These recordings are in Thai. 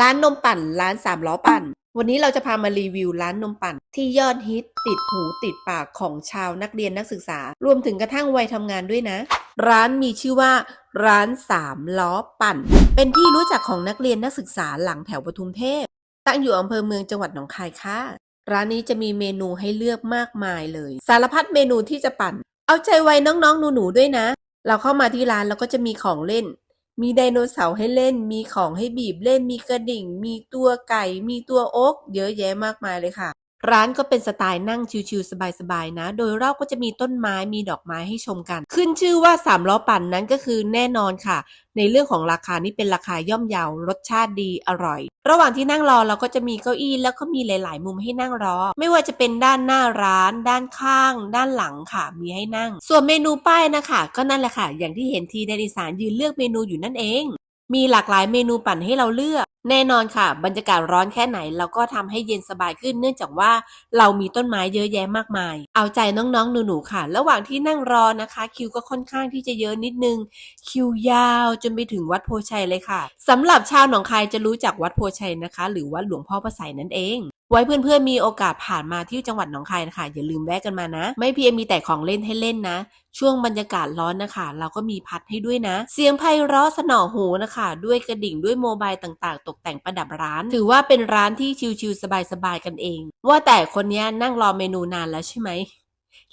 ร้านนมปั่น ร้านสามล้อปั่น วันนี้เราจะพามารีวิวร้านนมปั่น ที่ยอดฮิตติดหูติดปากของชาวนักเรียนนักศึกษา รวมถึงกระทั่งวัยทำงานด้วยนะ ร้านมีชื่อว่า ร้านสามล้อปั่น เป็นที่รู้จักของนักเรียนนักศึกษาหลังแถวปทุมเทพ ตั้งอยู่อำเภอเมืองจังหวัดหนองคายค่ะ ร้านนี้จะมีเมนูให้เลือกมากมายเลย สารพัดเมนูที่จะปั่น เอาใจไว้น้องๆหนูๆด้วยนะ เราเข้ามาที่ร้านเราก็จะมีของเล่น มีไดโนเสาร์ให้เล่น มีของให้บีบเล่น มีกระดิ่ง มีตัวไก่ มีตัวโอ๊ก เยอะแยะมากมายเลยค่ะ ร้านก็เป็นสไตล์นั่งชิวๆสบายๆนะ โดยรอบก็จะมีต้นไม้มีดอกไม้ให้ชมกัน ขึ้นชื่อว่าสามล้อปั่นนั้นก็คือแน่นอนค่ะ ในเรื่องของราคานี่เป็นราคาย่อมเยาวรสชาติดีอร่อย ระหว่างที่นั่งรอเราก็จะมีเก้าอี้แล้วก็มีหลาย ๆ มุมให้นั่งรอ ไม่ว่าจะเป็นด้านหน้าร้าน ด้านข้าง ด้านหลังค่ะ มีให้นั่ง ส่วนเมนูป้ายนะคะ ก็นั่นแหละค่ะ อย่างที่เห็นทีในอีสานยืนเลือกเมนูอยู่นั่นเองมีหลากหลายเมนูปั่นให้เราเลือก แน่นอนค่ะ บรรยากาศร้อนแค่ไหนเราก็ทำให้เย็นสบายขึ้นเนื่องจากว่าเรามีต้นไม้เยอะแยะมากมาย เอาใจน้องๆหนูๆค่ะ ระหว่างที่นั่งรอนะคะ คิวก็ค่อนข้างที่จะเยอะนิดนึง คิวยาวจนไปถึงวัดโพชัยเลยค่ะสำหรับชาวหนองคายจะรู้จักวัดโพชัยนะคะ หรือวัดหลวงพ่อพระไสยนั่นเอง ไว้เพื่อนๆมีโอกาสผ่านมาที่จังหวัดหนองคายนะคะอย่าลืมแวะกันมานะ ไม่เพียงมีแต่ของเล่นให้เล่นนะ ช่วงบรรยากาศร้อนนะคะ เราก็มีพัดให้ด้วยนะ เสียงไพเราะสนอหูนะคะ ด้วยกระดิ่งด้วยโมบายต่างๆ ตกแต่งประดับร้าน ถือว่าเป็นร้านที่ชิลๆสบายๆกันเอง ว่าแต่คนนี้นั่งรอเมนูนานแล้วใช่ไหม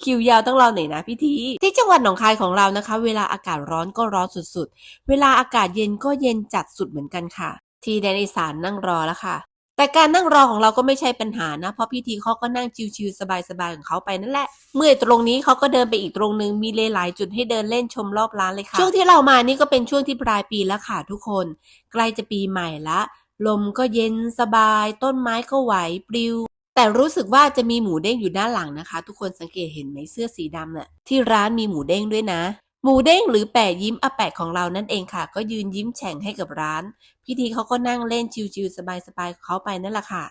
คิวยาวต้องรอหน่อยนะพี่ทีที่จังหวัดหนองคายของเรานะคะ เวลาอากาศร้อนก็ร้อนสุดๆ เวลาอากาศเย็นก็เย็นจัดสุดเหมือนกันค่ะ ทีแดนอีสานนั่งรอแล้วค่ะ แต่การนั่งรอของเราก็ไม่ใช่ปัญหานะ เพราะพี่ทีเขาก็นั่งชิวๆสบายๆของเขาไปนั่นแหละ เมื่อตรงนี้เขาก็เดินไปอีกตรงนึงมีหลายจุดให้เดินเล่นชมรอบร้านเลยค่ะ ช่วงที่เรามานี่ก็เป็นช่วงที่ปลายปีแล้วค่ะทุกคน ใกล้จะปีใหม่ละ ลมก็เย็นสบาย ต้นไม้ก็ไหวปลิวแต่รู้สึกว่าจะมีหมูเด้งอยู่ด้านหลังนะคะ ทุกคนสังเกตเห็นไหมเสื้อสีดำน่ะที่ร้านมีหมูเด้งด้วยนะ หมูเด้งหรือแปะยิ้มอาแปะของเรานั่นเองค่ะ ก็ยืนยิ้มแฉ่งให้กับร้านพี่ทีเขาก็นั่งเล่นชิวๆสบายๆของเขาไปนั่นแหละค่ะ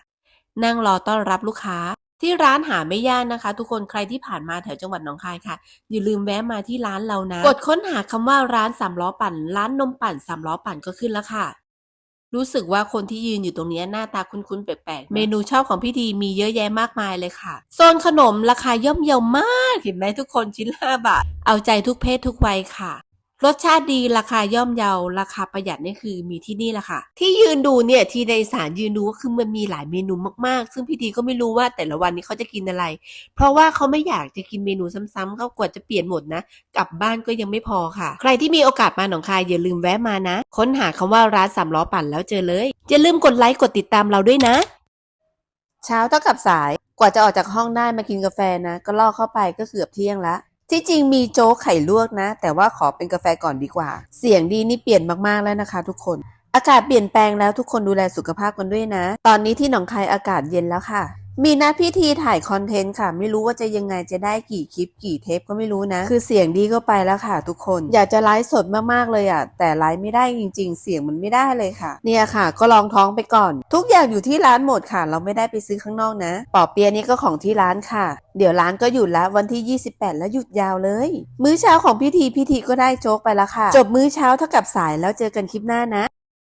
นั่งรอต้อนรับลูกค้า ที่ร้านหาไม่ยากนะคะ ทุกคนใครที่ผ่านมาแถวจังหวัดหนองคายค่ะ อย่าลืมแวะมาที่ร้านเรานะ กดค้นหาคำว่าร้านสามล้อปั่น ร้านนมปั่นสามล้อปั่นก็ขึ้นแล้วค่ะ รู้สึกว่าคนที่ยืนอยู่ตรงเนี้ยหน้าตาคุ้นๆแปลกๆ เมนูชอบของพี่ทีมีเยอะแยะมากมายเลยค่ะ โซนขนมราคาย่อมเยาวมาก เห็นไหมทุกคนชิ้นละ5บาท เอาใจทุกเพศทุกวัยค่ะ รสชาติดีราคาย่อมเยาราคาประหยัดนี่คือมีที่นี่แหละค่ะ ที่ยืนดูเนี่ยที่ในอีสารยืนดูก็คือมันมีหลายเมนูมากๆ ซึ่งพี่ทีก็ไม่รู้ว่าแต่ละวันนี้เขาจะกินอะไร เพราะว่าเขาไม่อยากจะกินเมนูซ้ำๆเขากว่าจะเปลี่ยนหมดนะ กลับบ้านก็ยังไม่พอค่ะ ใครที่มีโอกาสมาหนองคายอย่าลืมแวะมานะ ค้นหาคำว่าร้านสามล้อปั่นแล้วเจอเลยอย่าลืมกดไลค์กดติดตามเราด้วยนะ เช้าเท่ากับสายกว่าจะออกจากห้องได้มากินกาแฟนะ ก็ล่อเข้าไปก็เกือบเที่ยงละ ที่จริงมีโจ๊กไข่ลวกนะ แต่ว่าขอเป็นกาแฟก่อนดีกว่า เสียงดีนี่เปลี่ยนมากๆแล้วนะคะทุกคน อากาศเปลี่ยนแปลงแล้วทุกคนดูแลสุขภาพกันด้วยนะ ตอนนี้ที่หนองคายอากาศเย็นแล้วค่ะ มีนัดพิธีถ่ายคอนเทนต์ค่ะ ไม่รู้ว่าจะยังไงจะได้กี่คลิปกี่เทปก็ไม่รู้นะ คือเสียงดีก็ไปแล้วค่ะ ทุกคนอยากจะไลฟ์สดมากๆเลยอะแต่ไลฟ์ไม่ได้จริง ๆ เสียงมันไม่ได้เลยค่ะ เนี่ยค่ะ ก็ลองท้องไปก่อน ทุกอย่างอยู่ที่ร้านหมดค่ะ เราไม่ได้ไปซื้อข้างนอกนะปอเปียะนี่ก็ของที่ร้านค่ะ เดี๋ยวร้านก็หยุดแล้ววันที่ 28 แล้วหยุดยาวเลย มื้อเช้าของพิธีพิธีก็ได้โจ๊กไปแล้วค่ะ จบมื้อเช้าเท่ากับสายแล้วเจอกันคลิปหน้านะ